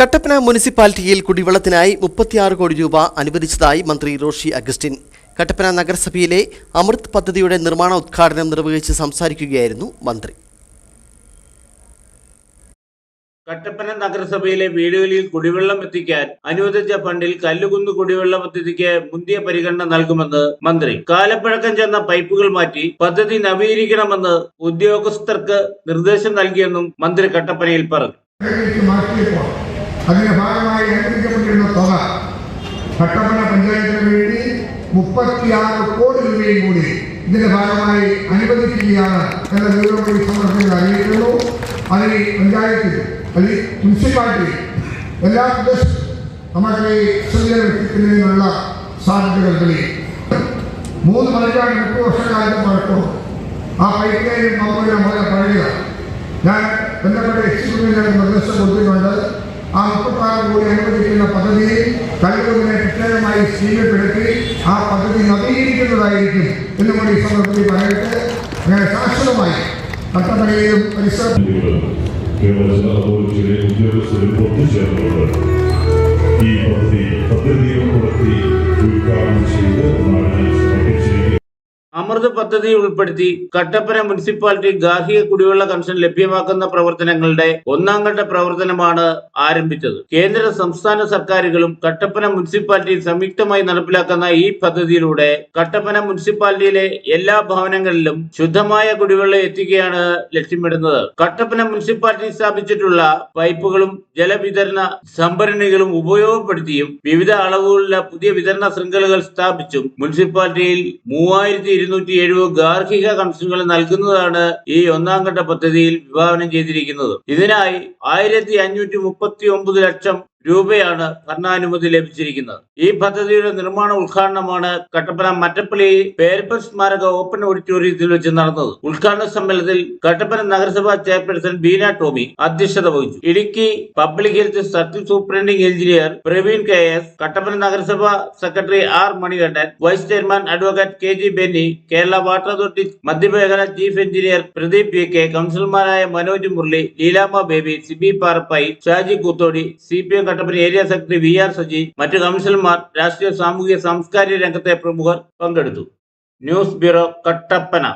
കട്ടപ്പന മുനിസിപ്പാലിറ്റിയിൽ കുടിവെള്ളത്തിനായി മുപ്പത്തിയാറ് കോടി രൂപ അനുവദിച്ചതായി മന്ത്രി റോഷി അഗസ്റ്റിൻ. കട്ടപ്പന നഗരസഭയിലെ അമൃത് പദ്ധതിയുടെ നിർമ്മാണ ഉദ്ഘാടനം നിർവഹിച്ച് സംസാരിക്കുകയായിരുന്നു മന്ത്രി. കട്ടപ്പന നഗരസഭയിലെ വീടുകളിൽ കുടിവെള്ളം എത്തിക്കാൻ അനുവദിച്ച ഫണ്ടിൽ കല്ലുകുന്ന് കുടിവെള്ള പദ്ധതിക്ക് മുന്തിയ പരിഗണന നൽകുമെന്ന് മന്ത്രി. കാലപ്പഴക്കം ചെന്ന പൈപ്പുകൾ മാറ്റി പദ്ധതി നവീകരിക്കണമെന്ന് ഉദ്യോഗസ്ഥർക്ക് നിർദ്ദേശം നൽകിയെന്നും മന്ത്രി കട്ടപ്പനയിൽ പറഞ്ഞു. അതിന്റെ ഭാഗമായി ഏൽപ്പിക്കപ്പെട്ടിരുന്ന തുക കട്ടപ്പന പഞ്ചായത്തിന് വേണ്ടി മുപ്പത്തിയാറ് കോടി രൂപയും കൂടി ഇതിന്റെ ഭാഗമായി അനുവദിക്കുകയാണ് എന്ന വിവരം കൂടി സമർപ്പിച്ച് അറിയിക്കുന്നു. അതിന് പഞ്ചായത്തിൽ അല്ലെങ്കിൽ മുനിസിപ്പാലിറ്റി എല്ലാ നമ്മുടെ ഈ സാധ്യതകൾ തെളിയും. മൂന്ന് പതിറ്റാണ്ട് മുപ്പത് വർഷക്കാലത്ത് പഴക്കവും ആ പൈപ്പ് ലൈനും പമ്പുകളും വളരെ പഴയതാണ് ഞാൻ ബന്ധപ്പെട്ട എക്സിക്യൂട്ടീവിന്റെ നിർദ്ദേശം കൊടുത്തിട്ടുണ്ട്. ആ മുപ്പത്താറ് കോടി അനുവദിക്കുന്ന പദ്ധതിയിൽ കഴിവുകളെ പ്രത്യേകമായി സ്കീമിൽപ്പെടുത്തി ആ പദ്ധതി നവീകരിക്കുന്നതായിരിക്കും എന്നും കൂടി ഈ സന്ദർഭത്തിൽ പറയട്ടെ. അങ്ങനെ ശാശ്വതമായി കട്ടപ്പനയിലും പരിസര ഉദ്യോഗസ്ഥരും ഒത്തുചേർന്നുകൊണ്ട് ഈ പദ്ധതി പദ്ധതികൾ അമൃത് പദ്ധതി ഉൾപ്പെടുത്തി കട്ടപ്പന മുനിസിപ്പാലിറ്റി ഗാർഹിക കുടിവെള്ള കൺഷൻ ലഭ്യമാക്കുന്ന പ്രവർത്തനങ്ങളുടെ ഒന്നാം ഘട്ട പ്രവർത്തനമാണ് ആരംഭിച്ചത്. കേന്ദ്ര സംസ്ഥാന സർക്കാരുകളും കട്ടപ്പന മുനിസിപ്പാലിറ്റി സംയുക്തമായി നടപ്പിലാക്കുന്ന ഈ പദ്ധതിയിലൂടെ കട്ടപ്പന മുനിസിപ്പാലിറ്റിയിലെ എല്ലാ ഭവനങ്ങളിലും ശുദ്ധമായ കുടിവെള്ളം എത്തിക്കുകയാണ് ലക്ഷ്യമിടുന്നത്. കട്ടപ്പന മുനിസിപ്പാലിറ്റി സ്ഥാപിച്ചിട്ടുള്ള പൈപ്പുകളും ജലവിതരണ സംഭരണികളും ഉപയോഗപ്പെടുത്തിയും വിവിധ അളവുകളിലെ പുതിയ വിതരണ ശൃംഖലകൾ സ്ഥാപിച്ചും മുനിസിപ്പാലിറ്റിയിൽ മൂവായിരത്തി ഇരുന്നൂറ്റി എഴുപത് ഗാർഹിക കണക്ഷനുകൾ നൽകുന്നതാണ് ഈ ഒന്നാം ഘട്ട പദ്ധതിയിൽ വിഭാവനം ചെയ്തിരിക്കുന്നത്. ഇതിനായി ആയിരത്തി അഞ്ഞൂറ്റി മുപ്പത്തി ഒമ്പത് ലക്ഷം രൂപയാണ് ഭരണാനുമതി ലഭിച്ചിരിക്കുന്നത്. ഈ പദ്ധതിയുടെ നിർമ്മാണ ഉദ്ഘാടനമാണ് കട്ടപ്പന മറ്റപ്പള്ളി പേരപ്പൻ സ്മാരക ഓപ്പൺ ഓഡിറ്റോറിയത്തിൽ വെച്ച് നടന്നത്. ഉദ്ഘാടന സമ്മേളനത്തിൽ കട്ടപ്പന നഗരസഭാ ചെയർപേഴ്സൺ ബീന ടോമി അധ്യക്ഷത വഹിച്ചു. Idukki public health circle superintending engineer Praveen K S Kattappana നഗരസഭാ secretary R Manikandan vice chairman advocate K G Benny Kerala water authority മധ്യമേഖല chief engineer Pradeep P K കൗൺസിലർമാരായ Manoj Murali Leelamma Baby Siby Parappayi Shaji Koothody C P M Kattappana area secretary V R Saji മറ്റ് കൗൺസിലർമാർ രാഷ്ട്രീയ സാമൂഹിക സാംസ്കാരിക രംഗത്തെ പ്രമുഖർ പങ്കെടുത്തു. News bureau Kattappana.